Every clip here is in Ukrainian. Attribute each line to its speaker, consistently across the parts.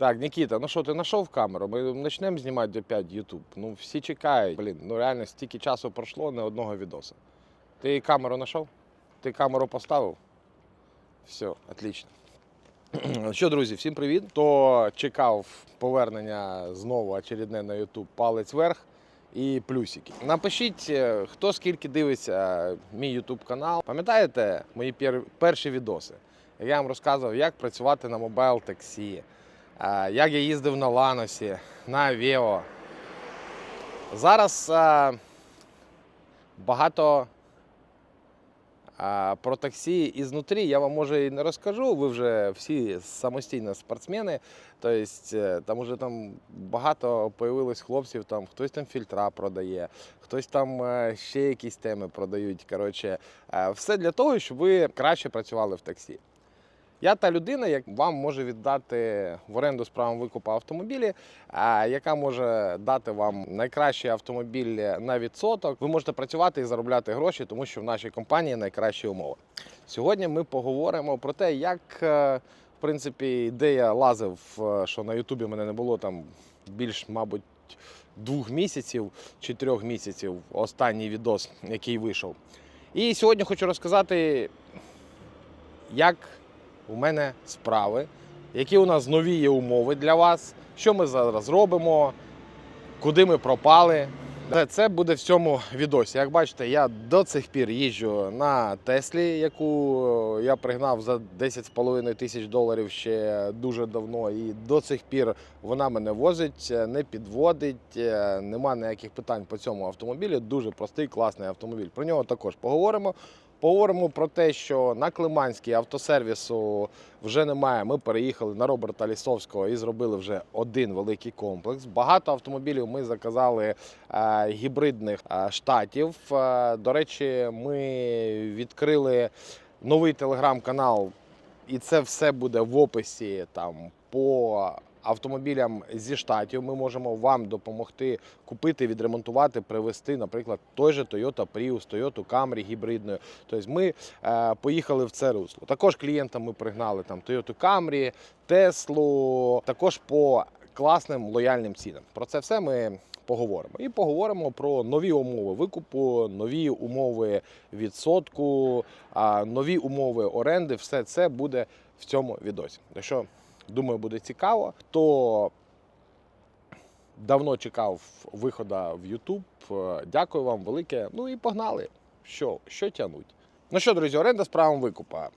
Speaker 1: Так, Нікіта, ну що, ти знайшов камеру? Ми почнемо знімати опять YouTube. Ну, всі чекають. Блін, ну реально стільки часу пройшло, не одного відоса. Ти камеру знайшов? Ти камеру поставив? Все, отлично. Що, друзі, всім привіт. Хто чекав повернення знову очередне на YouTube палець вверх і плюсики. Напишіть, е, хто скільки дивиться мій YouTube канал. Пам'ятаєте мої пер- перші відоси? Я вам розказував, як працювати на мобайл таксі, е, як я їздив на Ланосі, на Авіо. Зараз багато про таксі ізнутрі я вам може і не розкажу. Ви вже всі самостійно спортсмени. Тобто е, там уже там багато появилось хлопців, там хтось там фільтра продає, хтось там е, ще якісь теми продають. Коротше, е, все для того, щоб ви краще працювали в таксі. Я та людина, як вам може віддати в оренду з правом викупу автомобілі, а, яка може дати вам найкращий автомобіль на відсоток. Ви можете працювати і заробляти гроші, тому що в нашій компанії найкращі умови. Сьогодні ми поговоримо про те, як е, в принципі, де лазив, е, що на Ютубі мене не було там більш, мабуть, двох місяців чи трьох місяців. Останній відос, який вийшов. І сьогодні хочу розказати, як у мене справи, які у нас нові є умови для вас, що ми зараз робимо, куди ми пропали. Це- Це буде в цьому відосі. Як бачите, я до цих пір їжджу на Теслі, яку я пригнав за 10,5 тисяч доларів ще дуже давно. І до цих пір вона мене возить, не підводить, е, нема ніяких питань по цьому автомобілі. Дуже простий, класний автомобіль. Про нього також поговоримо. Поговоримо про те, що на Климанській автосервісу вже немає. Ми переїхали на Роберта Лісовського і зробили вже один великий комплекс. Багато автомобілів ми заказали е, гібридних е, штатів. Е, до речі, ми відкрили новий телеграм-канал, і це все буде в описі там по. Автомобілям зі штатів ми можемо вам допомогти купити, відремонтувати, привезти, наприклад, той же Toyota Prius, Toyota Camry гібридною. Тобто ми е, поїхали в це русло. Також клієнтам ми пригнали там Toyota Camry, Теслу, також по класним лояльним цінам. Про це все ми поговоримо. І поговоримо про нові умови викупу, нові умови відсотку, нові умови оренди. Все це буде в цьому відосі. Думаю, буде цікаво, то давно чекав виходу в YouTube. Е, Дякую вам велике. Ну і погнали. Що, що тягнуть? Ну що, друзі, оренда з правом викупа.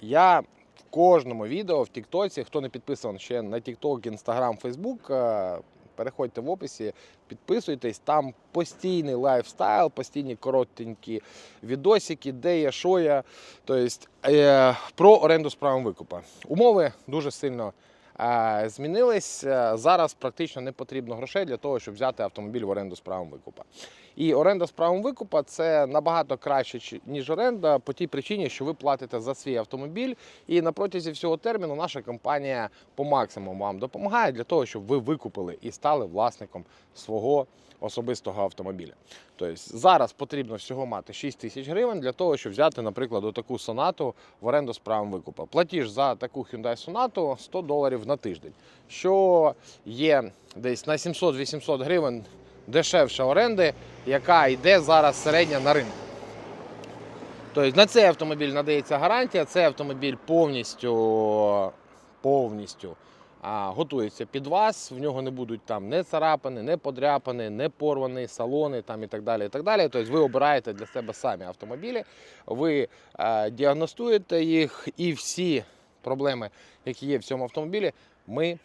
Speaker 1: Я в кожному відео в Тіктоці, хто не підписаний ще на Тікток, Інстаграм, Фейсбук, е, переходьте в описі, підписуйтесь. Там постійний лайфстайл, постійні коротенькі відосики, де я, що я. Тобто е, про оренду з правом викупа. Умови дуже сильно е, змінились. Е, Зараз практично не потрібно грошей для того, щоб взяти автомобіль в оренду з правом викупа. І оренда з правом викупа це набагато краще, ніж оренда, по тій причині, що ви платите за свій автомобіль. І на протязі всього терміну наша компанія по максимуму вам допомагає для того, щоб ви викупили і стали власником свого особистого автомобіля. Тобто зараз потрібно всього мати 6 тисяч гривень для того, щоб взяти, наприклад, таку сонату в оренду з правом викупа. Платіж за таку Hyundai Sonata 100 доларів на тиждень, що є десь на 700-800 гривень дешевша оренди, яка йде зараз середня на ринку. Тобто на цей автомобіль надається гарантія, цей автомобіль повністю, повністю а, готується під вас. В нього не будуть там не царапини, не подряпини, не порвані салони там і так далі. І так далі. Тобто ви обираєте для себе самі автомобілі, ви е, діагностуєте їх і всі проблеми, які є в цьому автомобілі, ми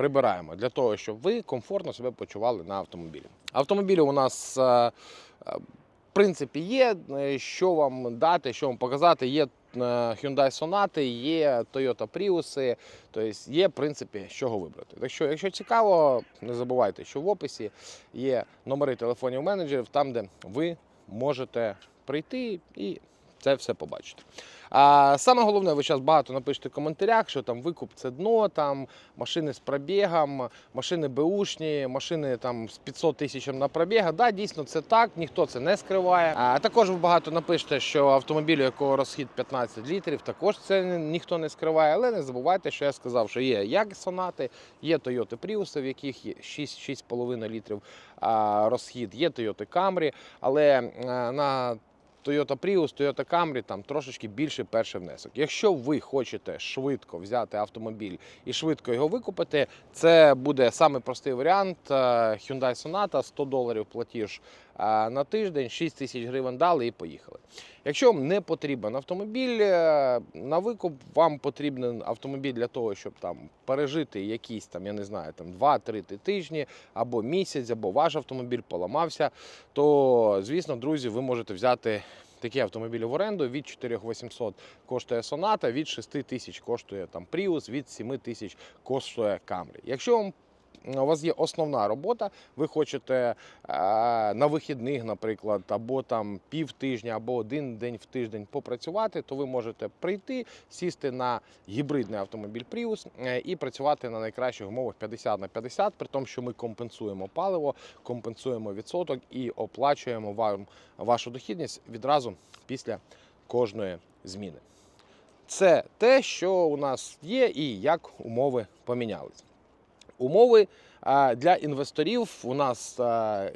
Speaker 1: прибираємо для того, щоб ви комфортно себе почували на автомобілі. Автомобілі у нас. е, е, в принципі, є е, що вам дати, що вам показати. Є Hyundai Sonata, є Toyota Prius, тобто є, в принципі, з чого вибрати. Так що, якщо цікаво, не забувайте, що в описі є номери телефонів менеджерів, там, де ви можете прийти і це все побачите. А саме головне, ви зараз багато напишете в коментарях, що там викуп це дно, там машини з пробігом, машини беушні, машини там з 500 тисячам на пробіга. Да, дійсно це так, ніхто це не скриває. А також ви багато напишете, що автомобіль, у якого розхід 15 літрів, також це ніхто не скриває. Але не забувайте, що я сказав, що є як сонати, є Toyota Prius, в яких є 6-6,5 літрів розхід, є Toyota Camry, але на Toyota Prius, Toyota Camry там трошечки більше перший внесок. Якщо ви хочете швидко взяти автомобіль і швидко його викупити, це буде самий простий варіант. е, Hyundai Sonata 100 доларів платіж на тиждень, 6 тисяч гривень дали і поїхали. Якщо вам не потрібен автомобіль е, на викуп, вам потрібен автомобіль для того, щоб там пережити якісь там, я не знаю, там 2-3 тижні або місяць, або ваш автомобіль поламався, то звісно, друзі, ви можете взяти. Такі автомобілі в оренду від 4800 коштує Sonata, від 6000 коштує там Prius, від 7000 коштує Camry. Якщо вам у вас є основна робота, ви хочете е, на вихідних, наприклад, або там пів тижня, або один день в тиждень попрацювати, то ви можете прийти, сісти на гібридний автомобіль Prius е, і працювати на найкращих умовах 50 на 50, при тому, що ми компенсуємо паливо, компенсуємо відсоток і оплачуємо вам вашу дохідність відразу після кожної зміни. Це те, що у нас є, і як умови помінялись. Умови для інвесторів у нас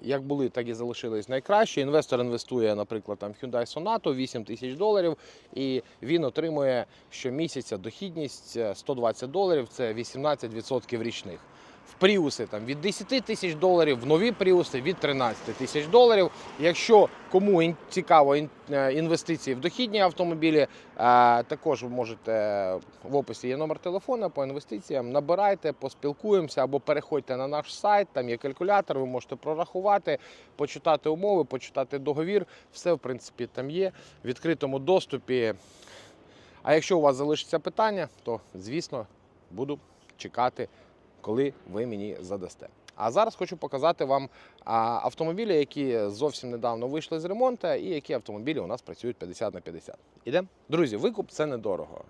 Speaker 1: як були, так і залишились найкраще. Інвестор інвестує, наприклад, там Hyundai Sonata 8 тисяч доларів, і він отримує щомісяця дохідність е, 120 доларів, це 18% річних. В пріуси там від 10 тисяч доларів, в нові пріуси від 13 тисяч доларів. Якщо кому цікаво е, інвестиції в дохідні автомобілі, е, також ви можете в описі є номер телефона по інвестиціям. Набирайте, поспілкуємося або переходьте на наш сайт. Там є калькулятор. Ви можете прорахувати, почитати умови, почитати договір. Все в принципі там є в відкритому доступі. А якщо у вас залишиться питання, то звісно буду чекати, коли ви мені задасте. А зараз хочу показати вам автомобілі, які зовсім недавно вийшли з ремонту, і які автомобілі у нас працюють 50 на 50. Ідемо? Друзі, викуп це недорого.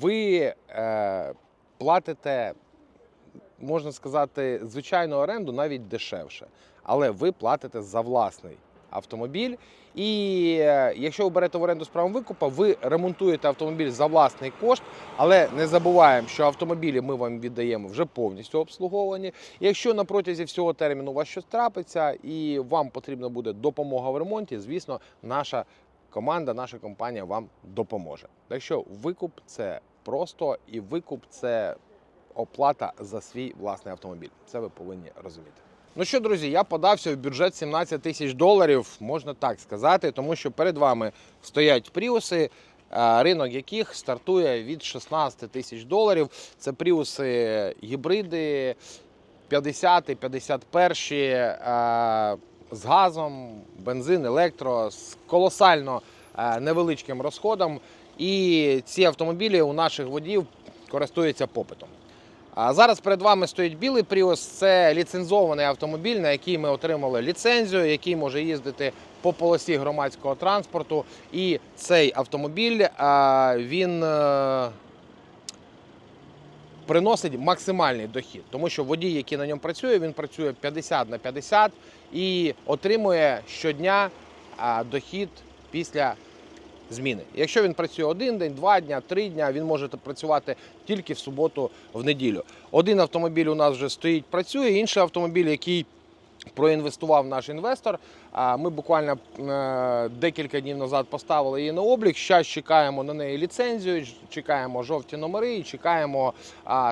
Speaker 1: Ви е, платите, можна сказати, звичайну оренду навіть дешевше, але ви платите за власний автомобіль. І е, якщо ви берете в оренду з правом викупа, ви ремонтуєте автомобіль за власний кошт, але не забуваємо, що автомобілі ми вам віддаємо вже повністю обслуговані. Якщо на протязі всього терміну у вас щось трапиться і вам потрібна буде допомога в ремонті, звісно, наша команда, наша компанія вам допоможе. Так що викуп це просто і викуп це оплата за свій власний автомобіль. Це ви повинні розуміти. Ну що, друзі, я подався в бюджет 17 тисяч доларів, можна так сказати, тому що перед вами стоять пріуси, е, ринок яких стартує від 16 тисяч доларів. Це пріуси гібриди 50, 51 е, з газом, бензин, електро, з колосально е, невеличким розходом. І ці автомобілі у наших водіїв користуються попитом. Зараз перед вами стоїть білий Prius. Це ліцензований автомобіль, на який ми отримали ліцензію, який може їздити по полосі громадського транспорту. І цей автомобіль він е, приносить максимальний дохід, тому що водій, який на ньому працює, він працює 50 на 50 і отримує щодня дохід після зміни. Якщо він працює один день, два дня, три дня, він може працювати тільки в суботу, в неділю. Один автомобіль у нас вже стоїть, працює, інший автомобіль, який проінвестував наш інвестор. Ми буквально е, декілька днів назад поставили її на облік. Зараз чекаємо на неї ліцензію, чекаємо жовті номери і чекаємо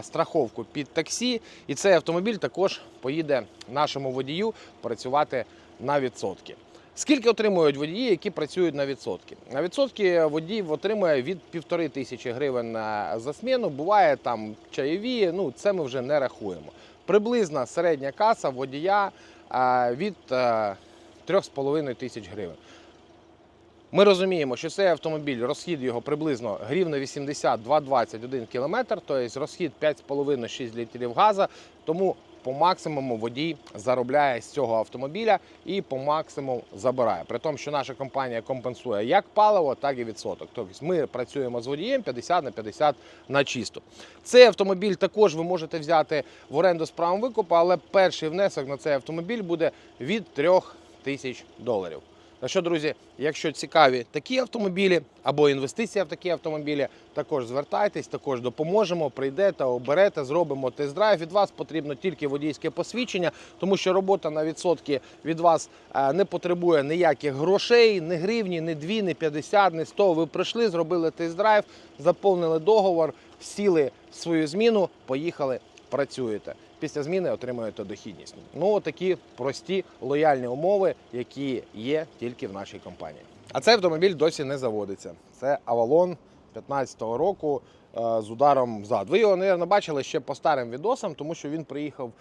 Speaker 1: страховку під таксі. І цей автомобіль також поїде нашому водію працювати на відсотки. Скільки отримують водії, які працюють на відсотки? На відсотки водій отримує від півтори тисячі гривень е, за зміну. Буває там чайові, ну це ми вже не рахуємо. Приблизна середня каса водія е, від е, 3,5 тисяч гривень. Ми розуміємо, що цей автомобіль, розхід його приблизно грівно 80-2,21 км, тобто розхід 5,5-6 літрів газу, тому по максимуму водій заробляє з цього автомобіля і по максимуму забирає. При тому, що наша компанія компенсує як паливо, так і відсоток. Тобто ми працюємо з водієм 50 на 50 на чисто. Цей автомобіль також ви можете взяти в оренду з правом викупу, але перший внесок на цей автомобіль буде від 3 тисяч доларів. На що, друзі, якщо цікаві такі автомобілі або інвестиція в такі автомобілі, також звертайтесь, також допоможемо. Прийдете, оберете, зробимо тест-драйв. Від вас потрібно тільки водійське посвідчення, тому що робота на відсотки від вас е, не потребує ніяких грошей, ні гривні, ні 2, ні 50, ні 100. Ви прийшли, зробили тест-драйв, заповнили договор, сіли в свою зміну, поїхали, працюєте. Після зміни отримуєте дохідність. Ну такі прості лояльні умови, які є тільки в нашій компанії. А цей автомобіль досі не заводиться. Це Avalon 15-го року е, з ударом взад. Ви його, мабуть, бачили ще по старим відосам, тому що він приїхав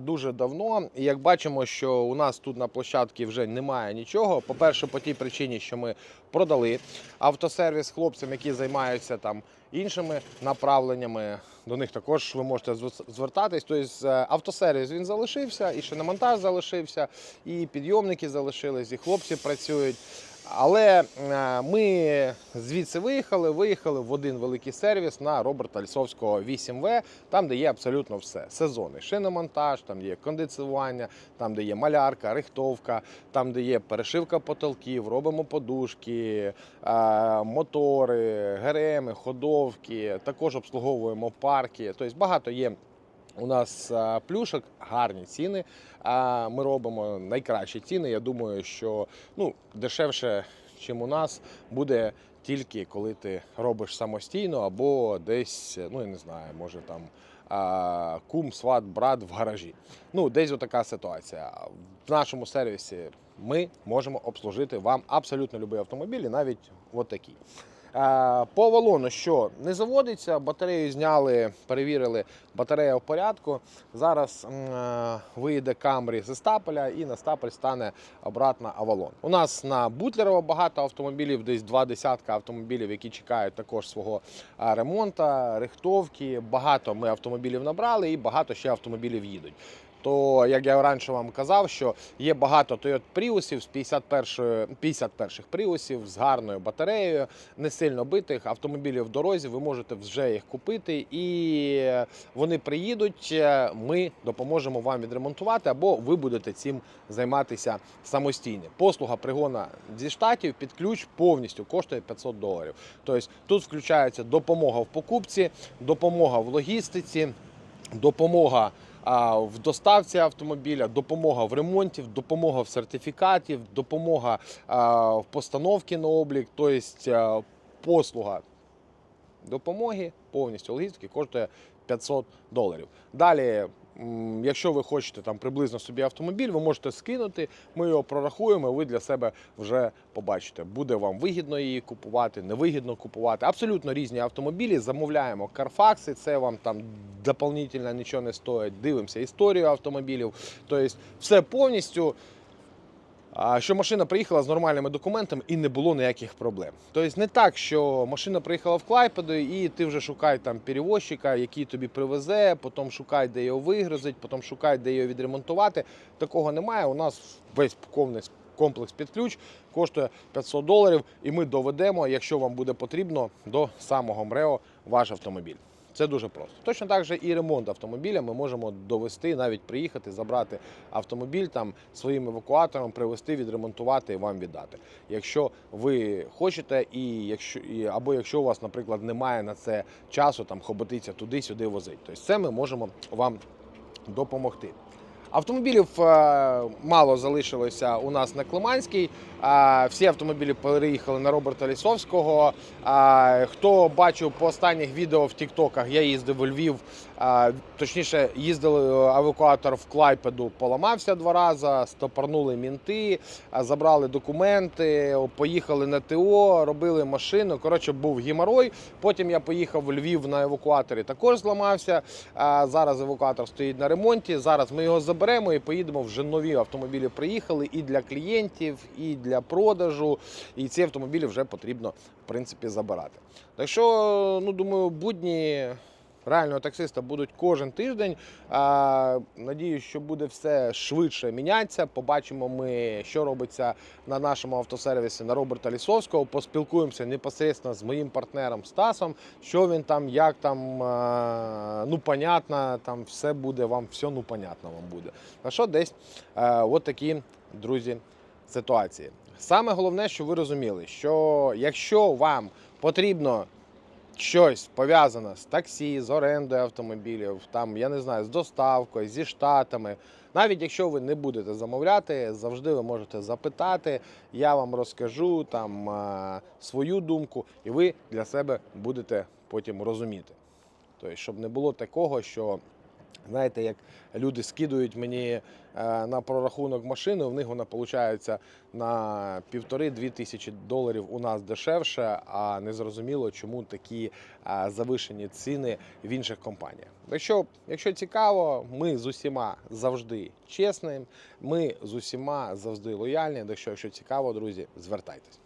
Speaker 1: дуже давно. І як бачимо, що у нас тут на площадці вже немає нічого. По-перше, по тій причині, що ми продали автосервіс хлопцям, які займаються там іншими направленнями. До них також ви можете зв- звертатись. Тобто е, автосервіс він залишився, і ще на монтаж залишився, і підйомники залишились, і хлопці працюють. Але е, ми звідси виїхали, виїхали в один великий сервіс на Роберта Лісовського 8В, там, де є абсолютно все. Сезони, шиномонтаж, там є кондиціювання, там, де є малярка, рихтовка, там, де є перешивка потолків, робимо подушки, е, мотори, ГРМи, ходовки, також обслуговуємо парки. Тобто багато є у нас плюшок, гарні ціни. Ми робимо найкращі ціни. Я думаю, що ну, дешевше, ніж у нас, буде тільки коли ти робиш самостійно або десь, ну я не знаю, може там кум, сват, брат в гаражі. Ну, десь отака ситуація. В нашому сервісі ми можемо обслужити вам абсолютно будь-який автомобіль, і навіть отакий. Е, По валону, що не заводиться, батарею зняли, перевірили, батарея в порядку. Зараз е, вийде Камрі з стапеля і на стапель стане обратно Авалон. У нас на Бутлерова багато автомобілів, десь два десятка автомобілів, які чекають також свого е, ремонту, рихтовки. Багато ми автомобілів набрали і багато ще автомобілів їдуть. То, як я раніше вам казав, що є багато Toyota Priusів з 51 51-х Priusів з гарною батареєю, не сильно битих автомобілів в дорозі. Ви можете вже їх купити, і вони приїдуть. е, Ми допоможемо вам відремонтувати, або ви будете цим займатися самостійно. Послуга пригона зі штатів під ключ повністю коштує 500 доларів. Тобто тут включається допомога в покупці, допомога в логістиці, допомога в доставці автомобіля, допомога в ремонті, допомога в сертифікаті, допомога в постановці на облік, тобто послуга допомоги повністю логістики коштує 500 доларів. Далі. Якщо ви хочете там приблизно собі автомобіль, ви можете скинути, ми його прорахуємо, ви для себе вже побачите, буде вам вигідно її купувати, невигідно купувати. Абсолютно різні автомобілі. Замовляємо карфакси, це вам там дополнительно нічого не стоїть. Дивимося історію автомобілів. Тобто все повністю. Що машина приїхала з нормальними документами і не було ніяких проблем. Тобто не так, що машина приїхала в Клайпеду, і ти вже шукай там перевозчика, який тобі привезе, потім шукай, де його вигрузить, потім шукай, де його відремонтувати. Такого немає. У нас весь повний комплекс під ключ коштує 500 доларів, і ми доведемо, якщо вам буде потрібно, до самого МРЕО ваш автомобіль. Це дуже просто. Точно так же і ремонт автомобіля ми можемо довести, навіть приїхати, забрати автомобіль там своїм евакуатором, привезти, відремонтувати і вам віддати. Якщо ви хочете, і якщо і, або якщо у вас, наприклад, немає на це часу, там хоботиться туди-сюди возить. Тобто це ми можемо вам допомогти. Автомобілів е, мало залишилося у нас на Климанській. Е, Всі автомобілі переїхали на Роберта Лісовського. Е, Хто бачив по останніх відео в Тіктоках, я їздив у Львів точніше, їздили е, евакуатор в Клайпеду, поламався два рази, стопорнули мінти, забрали документи, поїхали на ТО, робили машину. Коротше, був геморой. Потім я поїхав в Львів на евакуаторі, також зламався. Зараз евакуатор стоїть на ремонті. Зараз ми його заберемо і поїдемо. Вже нові автомобілі приїхали і для клієнтів, і для продажу. І ці автомобілі вже потрібно в принципі забирати. Так що, ну думаю, будні реального таксиста будуть кожен тиждень. Надіюсь, що буде все швидше мінятися. Побачимо ми, що робиться на нашому автосервісі на Роберта Лісовського. Поспілкуємося непосередньо з моїм партнером Стасом. Що він там, як там, ну понятно, там все буде вам, все ну понятно вам буде. А що десь от такі, друзі, ситуації. Саме головне, що ви розуміли, що якщо вам потрібно щось пов'язане з таксі, з орендою автомобілів, там я не знаю, з доставкою, зі штатами. Навіть якщо ви не будете замовляти, завжди ви можете запитати. Я вам розкажу там е, свою думку, і ви для себе будете потім розуміти. Тобто, щоб не було такого, що знаєте, як люди скидують мені е, на прорахунок машини, в них вона виходить на півтори-дві тисячі доларів у нас дешевше, а не зрозуміло, чому такі е, завишені ціни в інших компаніях. Якщо, якщо цікаво, ми з усіма завжди чесні, ми з усіма завжди лояльні. Так що, якщо цікаво, друзі, звертайтесь.